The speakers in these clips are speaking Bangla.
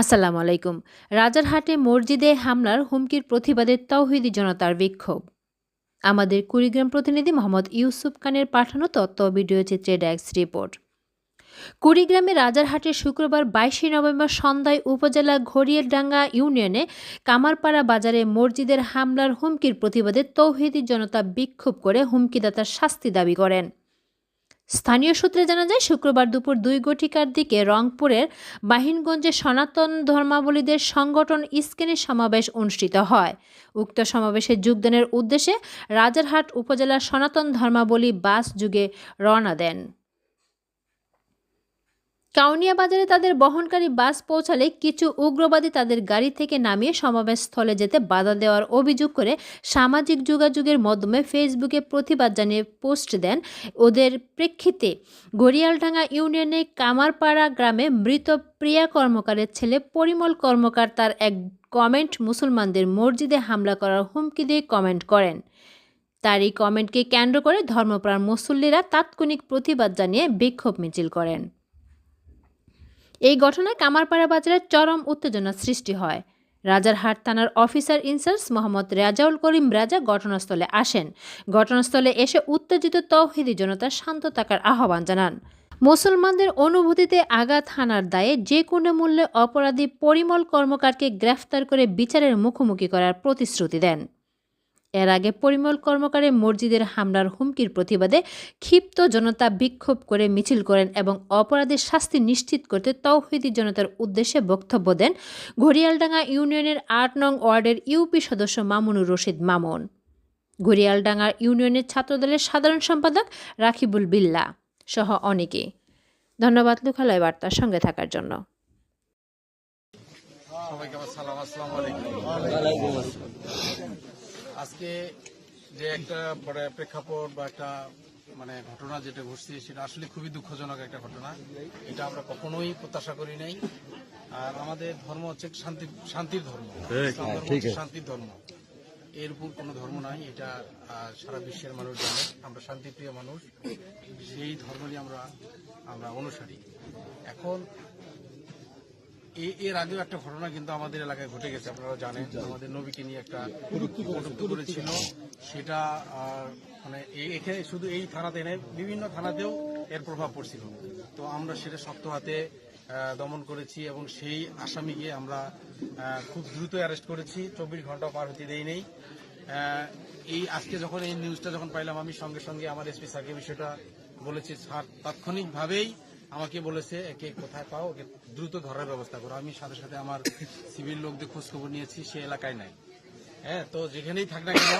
আসসালামু আলাইকুম। রাজারহাটে মসজিদে হামলার হুমকির প্রতিবাদে তৌহিদি জনতার বিক্ষোভ। আমাদের কুড়িগ্রাম প্রতিনিধি মোহাম্মদ ইউসুফ খানের পাঠানো ও ভিডিও চিত্রে ডেস্ক রিপোর্ট। কুড়িগ্রামে রাজারহাটে শুক্রবার বাইশে নভেম্বর সন্ধ্যায় উপজেলা ঘড়িয়ালডাঙ্গা ইউনিয়নে কামারপাড়া বাজারে মসজিদের হামলার হুমকির প্রতিবাদে তৌহিদি জনতা বিক্ষোভ করে হুমকিদাতার শাস্তি দাবি করেন। স্থানীয় সূত্রে জানা যায়, শুক্রবার দুপুর দুই গঠিকার দিকে রংপুরের বাহিনগঞ্জে সনাতন ধর্মাবলীদের সংগঠন ইস্কেনের সমাবেশ অনুষ্ঠিত হয়। উক্ত সমাবেশে যোগদানের উদ্দেশ্যে রাজারহাট উপজেলার সনাতন ধর্মাবলী বাস যুগে রওনা দেন। কাউনিয়া বাজারে তাদের বহনকারী বাস পৌঁছালে কিছু উগ্রবাদী তাদের গাড়ি থেকে নামিয়ে সমাবেশ স্থলে যেতে বাধা দেওয়ার অভিযোগ করে সামাজিক যোগাযোগের মাধ্যমে ফেসবুকে প্রতিবাদ জানিয়ে পোস্ট দেন। ওদের প্রেক্ষিতে গড়িয়ালডাঙ্গা ইউনিয়নের কামারপাড়া গ্রামে মৃত প্রিয়া কর্মকারের ছেলে পরিমল কর্মকার তার এক কমেন্ট মুসলমানদের মসজিদে হামলা করার হুমকি দিয়ে কমেন্ট করেন। তার এই কমেন্টকে কেন্দ্র করে ধর্মপ্রাণ মুসল্লিরা তাৎক্ষণিক প্রতিবাদ জানিয়ে বিক্ষোভ মিছিল করেন। এই ঘটনায় কামারপাড়া বাজারে চরম উত্তেজনা সৃষ্টি হয়। রাজারহাট থানার officer in charge Mohammad Rezaul Karim Raja ঘটনাস্থলে আসেন। ঘটনাস্থলে এসে উত্তেজিত তৌহিদি জনতা শান্ত থাকার আহ্বান জানান। মুসলমানদের অনুভূতিতে আঘাত হানার দায়ে যে কোনো মূল্যে অপরাধী পরিমল কর্মকারকে গ্রেফতার করে বিচারের মুখোমুখি করার প্রতিশ্রুতি দেন। এর আগে পরিমল কর্মকারে মসজিদের হামলার হুমকির প্রতিবাদে ক্ষিপ্ত জনতা বিক্ষোভ করে মিছিল করেন এবং অপরাধের শাস্তি নিশ্চিত করতে তৌহিদি জনতার উদ্দেশ্যে বক্তব্য দেন ঘড়িয়ালডাঙ্গা ইউনিয়নের আট নং ওয়ার্ডের ইউপি সদস্য মামুনুর রশিদ মামুন। ঘড়িয়ালডাঙ্গা ইউনিয়নের ছাত্রদলের সাধারণ সম্পাদক রাখিবুল বিল্লা সহ অনেকে। ধন্যবাদ লোকালয় বার্তার সঙ্গে থাকার জন্য। সবাইকে আমার সালাম আসসালামু আলাইকুম। আজকে যে একটা প্রেক্ষাপট বা একটা মানে ঘটনা যেটা ঘটছে সেটা আসলে খুবই দুঃখজনক একটা ঘটনা। এটা আমরা কখনোই প্রত্যাশা করি নাই। আর আমাদের ধর্ম হচ্ছে শান্তি শান্তির ধর্ম। হচ্ছে শান্তির ধর্ম। এর উপর কোনো ধর্ম নাই। এটা সারা বিশ্বের মানুষ জানে। আমরা শান্তিপ্রিয় মানুষ। সেই ধর্মেরই আমরা আমরা অনুসারী। এখন এর আগেও একটা ঘটনা কিন্তু আমাদের এলাকায় ঘটে গেছে আপনারা জানেন। আমাদের নবীকে নিয়ে একটা কটূক্তি করেছিল। সেটা মানে এখানে শুধু এই থানাতে নেই বিভিন্ন থানাতেও এর প্রভাব পড়ছিল। তো আমরা সেটা শক্ত হাতে দমন করেছি এবং সেই আসামিকে আমরা খুব দ্রুত অ্যারেস্ট করেছি। চব্বিশ ঘণ্টা পার হতে দেই নেই। এই আজকে যখন এই নিউজটা যখন পাইলাম, আমি সঙ্গে সঙ্গে আমার এসপি স্যারকে বিষয়টা বলেছি। স্যার তাৎক্ষণিকভাবেই আমাকে বলেছে একে কোথায় পাও? ওকে দ্রুত ধরার ব্যবস্থা করো। আমি সাথে সাথে আমার সিভিল লোকদের খোঁজ খবর নিয়েছি সে এলাকায় নাই। হ্যাঁ তো যেখানেই থাক না কেন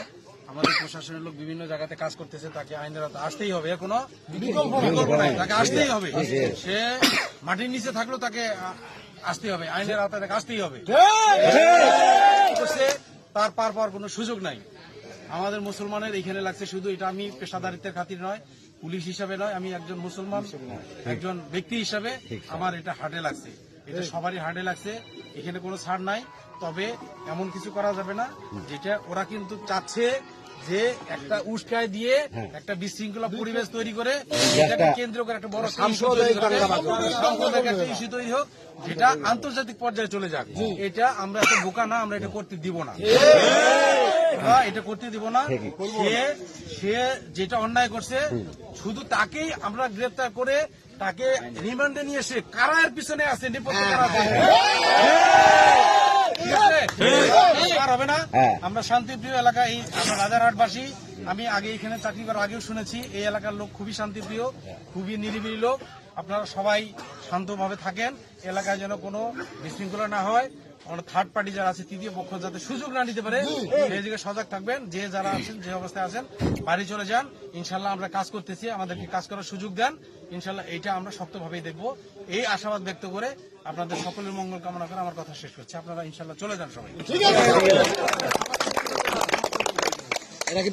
আমাদের প্রশাসনের লোক বিভিন্ন জায়গাতে কাজ করতেছে তাকে আইনের আওতায় আসতেই হবে। কোনো বিকল্প নাই। তাকে আসতেই হবে। সে মাটির নিচে থাকলেও তাকে আসতেই হবে। আইনের আওতায় তাকে আসতেই হবে। তার পার পাওয়ার কোনো সুযোগ নাই। আমাদের মুসলমানের এখানে লাগছে শুধু এটা আমি পেশাদারিত্বের খাতির নয় পুলিশ হিসাবে নয় আমি একজন মুসলমান একজন ব্যক্তি হিসাবে আমার এটা হার্টে লাগছে। এটা সবারই হার্টে লাগছে এখানে কোনো ছাড় নাই তবে এমন কিছু করা যাবে না যেটা ওরা কিন্তু চাচ্ছে যে একটা উস্কায় দিয়ে একটা বিশৃঙ্খলা পরিবেশ তৈরি করে এটাকে কেন্দ্র করে একটা বড় সাম্প্রদায়িক সাম্প্রদায়িক একটা ইস্যু তৈরি হোক যেটা আন্তর্জাতিক পর্যায়ে চলে যাক। এটা আমরা একটা বোকা না আমরা এটা করতে দিব না। এটা করতে দিব না। সে সে যেটা অন্যায় করছে শুধু তাকেই আমরা গ্রেপ্তার করে তাকে রিমান্ডে নিয়ে এসে কারায়ের পিছনে আছে? নেপথ্যে কারা আছে। আর হবে না। আমরা শান্তিপ্রিয় এলাকা এই আমরা রাজারহাটবাসী। আমি আগে এখানে চাকরি করার আগেও শুনেছি এই এলাকার লোক খুবই শান্তিপ্রিয় খুবই নিরিবিলি লোক। আপনারা সবাই শান্তভাবে থাকেন এলাকায় যেন কোনো বিশৃঙ্খলা না হয়। থার্ড পার্টি যারা আছে তৃতীয় পক্ষ যাতে সুযোগ না নিতে পারে সেই দিকে সজাগ থাকবেন। যে যারা আছেন যে অবস্থায় আছেন বাড়ি চলে যান। ইনশাল্লাহ আমরা কাজ করতেছি আমাদেরকে কাজ করার সুযোগ দেন। ইনশাল্লাহ এটা আমরা শক্তভাবেই দেখব। এই আশাবাদ ব্যক্ত করে আপনাদের সকলের মঙ্গল কামনা করে আমার কথা শেষ করছি। আপনারা ইনশাল্লাহ চলে যান সবাই। এরা কি